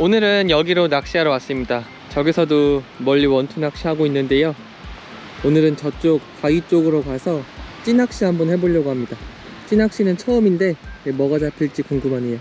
오늘은 여기로 낚시하러 왔습니다. 저기서도 멀리 원투 낚시하고 있는데요. 오늘은 저쪽 바위 쪽으로 가서 찌낚시 한번 해보려고 합니다. 찌낚시는 처음인데 뭐가 잡힐지 궁금하네요.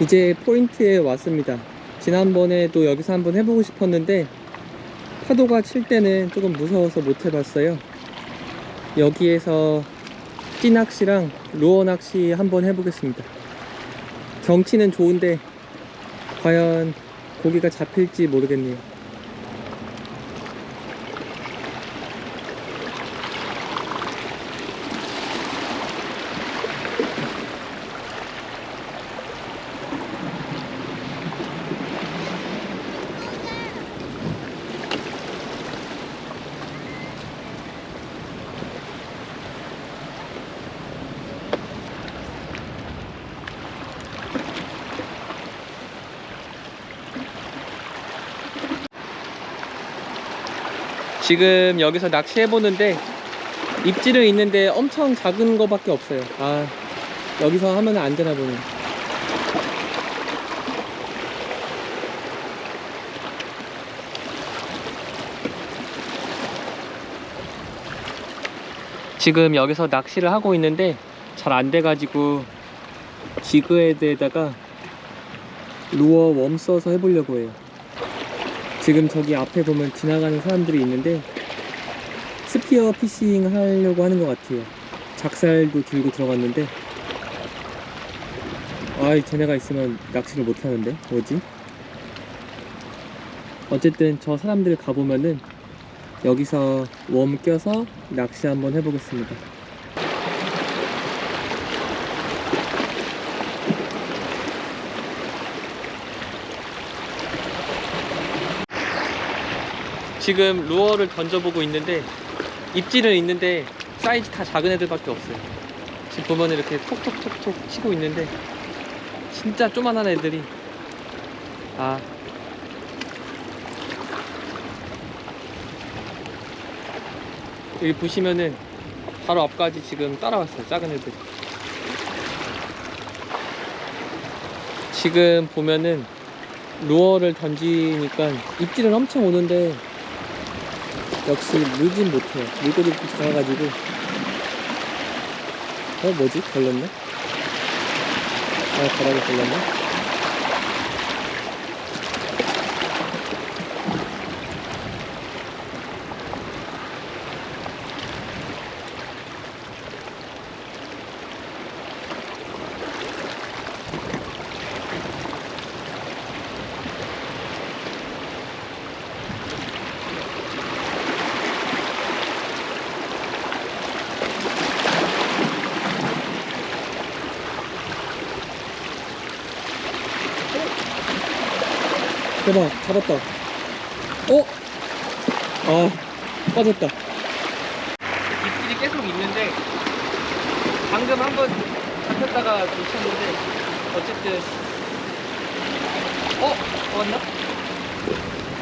이제 포인트에 왔습니다. 지난번에도 여기서 한번 해보고 싶었는데 파도가 칠 때는 조금 무서워서 못 해봤어요. 여기에서 찌낚시랑 루어 낚시 한번 해보겠습니다. 경치는 좋은데 과연 고기가 잡힐지 모르겠네요. 지금 여기서 낚시해보는데 입질은 있는데 엄청 작은 거밖에 없어요. 아 여기서 하면 안 되나 보네. 지금 여기서 낚시를 하고 있는데 잘 안 돼가지고 지그헤드에다가 루어 웜 써서 해보려고 해요. 지금 저기 앞에 보면 지나가는 사람들이 있는데 스피어 피싱 하려고 하는 것 같아요. 작살도 들고 들어갔는데 아이 쟤네가 있으면 낚시를 못 하는데 뭐지? 어쨌든 저 사람들 가보면은 여기서 웜 껴서 낚시 한번 해보겠습니다. 지금 루어를 던져보고 있는데 입질은 있는데 사이즈 다 작은 애들밖에 없어요. 지금 보면 이렇게 톡톡톡톡 치고 있는데 진짜 조만한 애들이. 아. 여기 보시면은 바로 앞까지 지금 따라왔어요 작은 애들 지금 보면은 루어를 던지니까 입질은 엄청 오는데 역시 물진 못해요 물고기 작아가지고. 어 뭐지? 걸렸네? 아 바닥에 걸렸네 대박 잡았다 어? 아 빠졌다 입질이 계속 있는데 방금 한번 잡혔다가 놓쳤는데 어쨌든 어? 잡았나?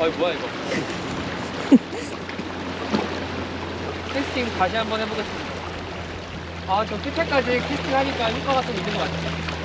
아이 뭐야 이거 캐스팅 다시 한번 해보겠습니다 아 저 끝에까지 캐스팅 하니까 효과가 좀 있는 것 같아요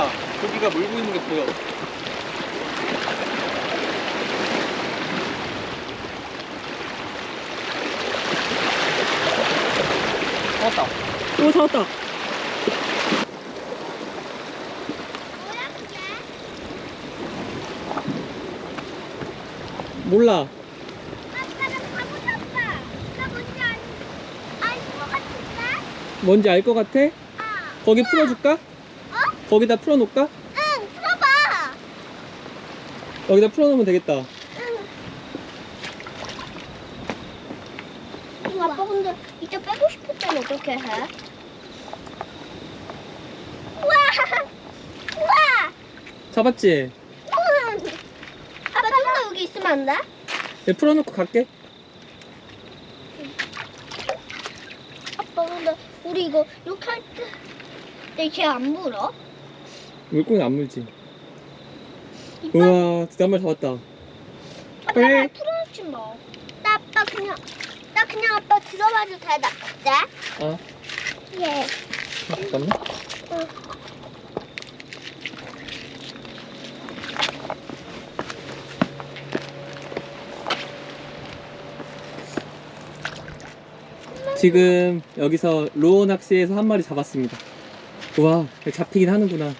보인다. 고기가 물고 있는 게 보여. 잡았다. 오 잡았다. 몰라. 뭔지 알 것 같아? 거기 풀어줄까? 거기다 풀어놓을까? 응, 풀어봐. 여기다 풀어놓으면 되겠다. 응, 아빠 근데 이제 빼고 싶을 땐 어떻게 해? 우와! 우와! 잡았지? 우와! 아빠 좀 더 여기 있으면 안 돼? 네, 풀어놓고 갈게. 아빠 근데 우리 이거 이렇게 할 때, 걔안 물어? 물고기는 안 물지. 우와, 진짜 한 마리 잡았다. 아빠 말 풀어놓지 마. 나 아빠 그냥 나 그냥 아빠 들어봐도 돼? 나 네? 어 예. 잠깐만 지금 여기서 로어 낚시에서 한 마리 잡았습니다 우와 잡히긴 하는구나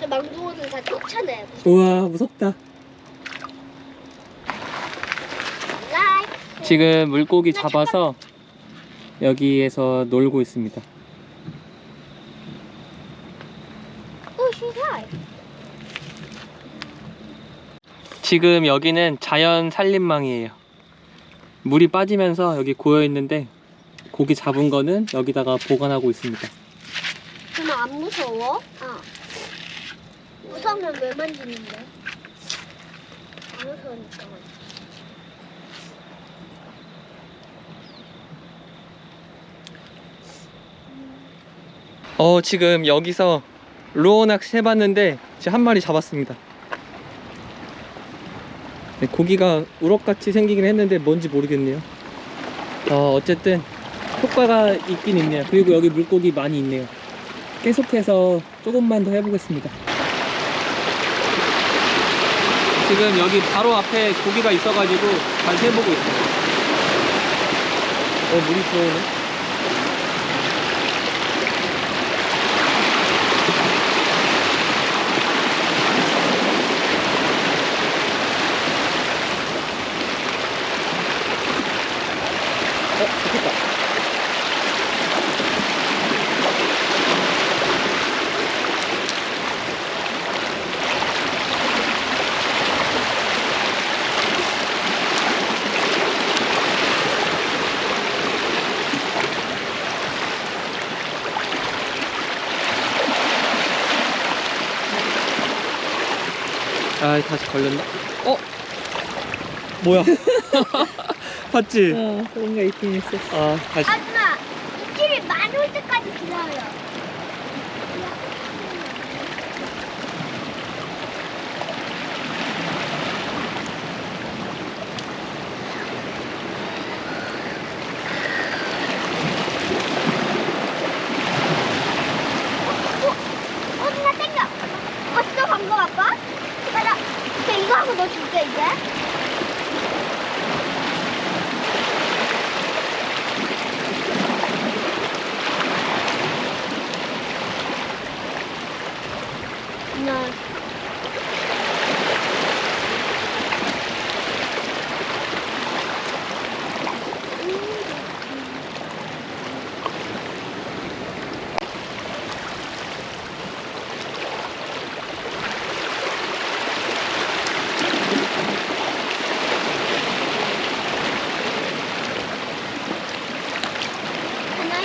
저 망둥어는 다 쫓아내. 우와 무섭다. 지금 물고기 잡아서 여기에서 놀고 있습니다. 지금 여기는 자연 산림망이에요. 물이 빠지면서 여기 고여 있는데 고기 잡은 거는 여기다가 보관하고 있습니다. 그럼 안 무서워? 아. 무서우면 왜 만지는데? 안 무서우니까. 어, 지금 여기서 로어 낚시 해봤는데 지금 한 마리 잡았습니다. 네, 고기가 우럭같이 생기긴 했는데 뭔지 모르겠네요. 어, 어쨌든 효과가 있긴 있네요. 그리고 여기 물고기 많이 있네요. 계속해서 조금만 더 해보겠습니다. 지금 여기 바로 앞에 고기가 있어가지고 다시 해보고 있어요. 어, 물이 들어오네. 아, 다시 걸렸나? 어? 뭐야? 봤지? 어, 뭔가 있긴 있어. 아, 다시. 아줌마, 입질이 많이 올 때까지 기다려. 어, है?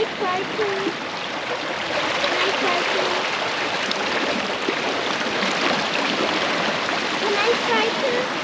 I try to? Can I try to? Can I try to?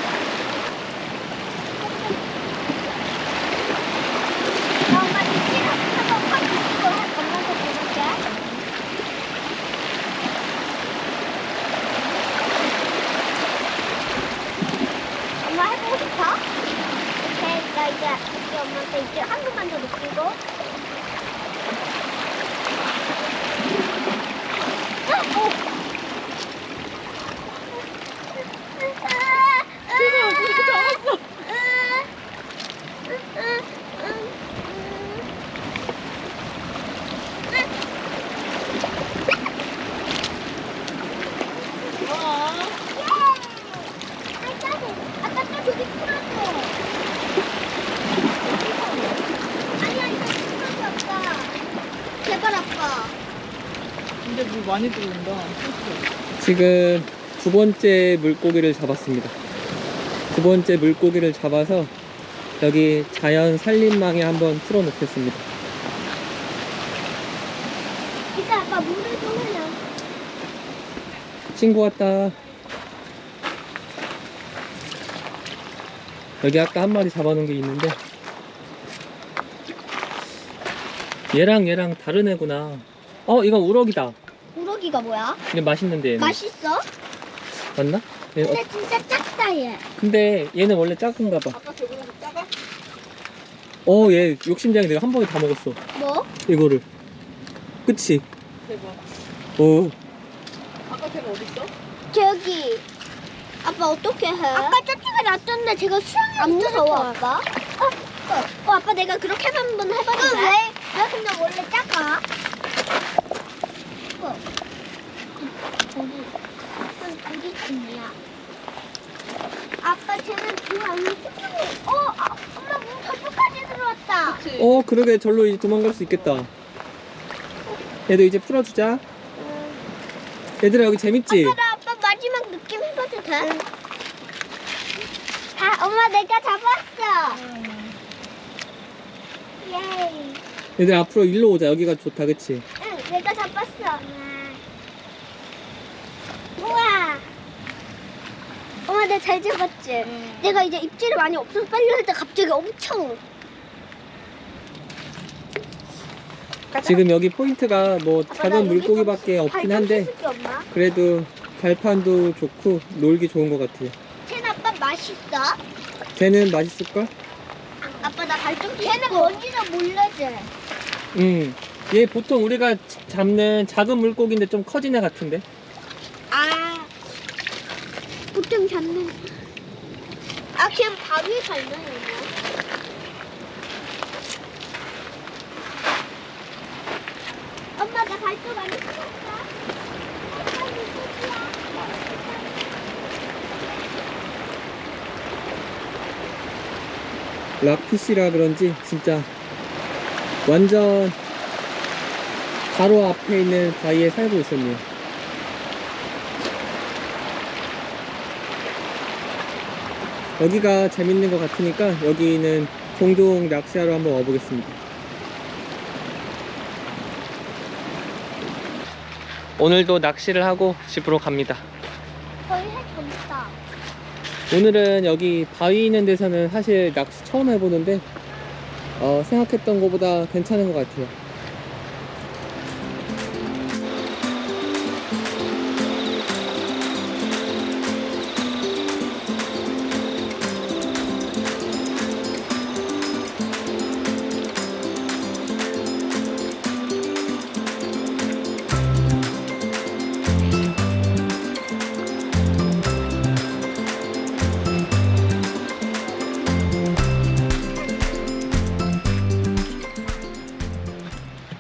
많이 들어온다. 지금 두 번째 물고기를 잡았습니다. 두 번째 물고기를 잡아서 여기 자연 산림망에 한번 틀어 놓겠습니다. 이제 아빠 물을 좀 흘려. 친구 왔다. 여기 아까 한 마리 잡아놓은 게 있는데 얘랑 얘랑 다른 애구나. 어 이건 우럭이다. 우럭이가 뭐야? 이게 맛있는데 얘는. 맛있어? 맞나? 얘, 어, 근데 진짜 작다 얘. 근데 얘는 원래 작은가 봐. 아까 저거는 좀 작아? 어, 얘 욕심쟁이 내가 한 번에 다 먹었어. 뭐? 이거를. 그치? 대박. 어. 아까 걔는 어딨어? 저기. 아빠 어떻게 해? 아까 저쪽에 놨던데 제가 수영이 안 무서워 아빠? 어, 어, 어, 아빠 내가 그렇게 한번 해봤는데 왜? 왜 근데 원래 작아? 어. 어디? 어디 팀이야? 아빠 쟤는 그 안에 숲속에 어! 아, 엄마 문 저쪽까지 들어왔다 그치. 어, 그러게 절로 이제 도망갈 수 있겠다. 얘도 이제 풀어주자. 얘들아, 여기 재밌지? 아빠 나 아빠 마지막 느낌 해봐도 돼? 아 엄마 내가 잡았어 예이 얘들아, 앞으로 일로 오자. 여기가 좋다, 그치? 응 내가 잡았어 우와 엄마 내가 잘 잡았지? 응. 내가 이제 입질이 많이 없어서 빨리 할 때 갑자기 엄청 지금 여기 포인트가 뭐 작은 물고기밖에 발 없긴 좀 한데. 그래도 발판도 좋고 놀기 좋은 것 같아요. 쟤는 아빠 맛있어? 쟤는 맛있을걸? 아빠 나 발좀 쟤는 뭔지도 몰라지? 응. 얘 보통 우리가 잡는 작은 물고기인데 좀 커진 애 같은데? 아 보통 잡는 아 그냥 바위에 살면 뭐 엄마 나 발톱 안 물고기야. 락피시라 그런지 진짜 완전 바로 앞에 있는 바위에 살고 있었네요. 여기가 재밌는 것 같으니까 여기는 종종 낚시하러 한번 와보겠습니다. 오늘도 낚시를 하고 집으로 갑니다. 오늘은 여기 바위 있는 데서는 사실 낚시 처음 해보는데 어, 생각했던 것보다 괜찮은 것 같아요.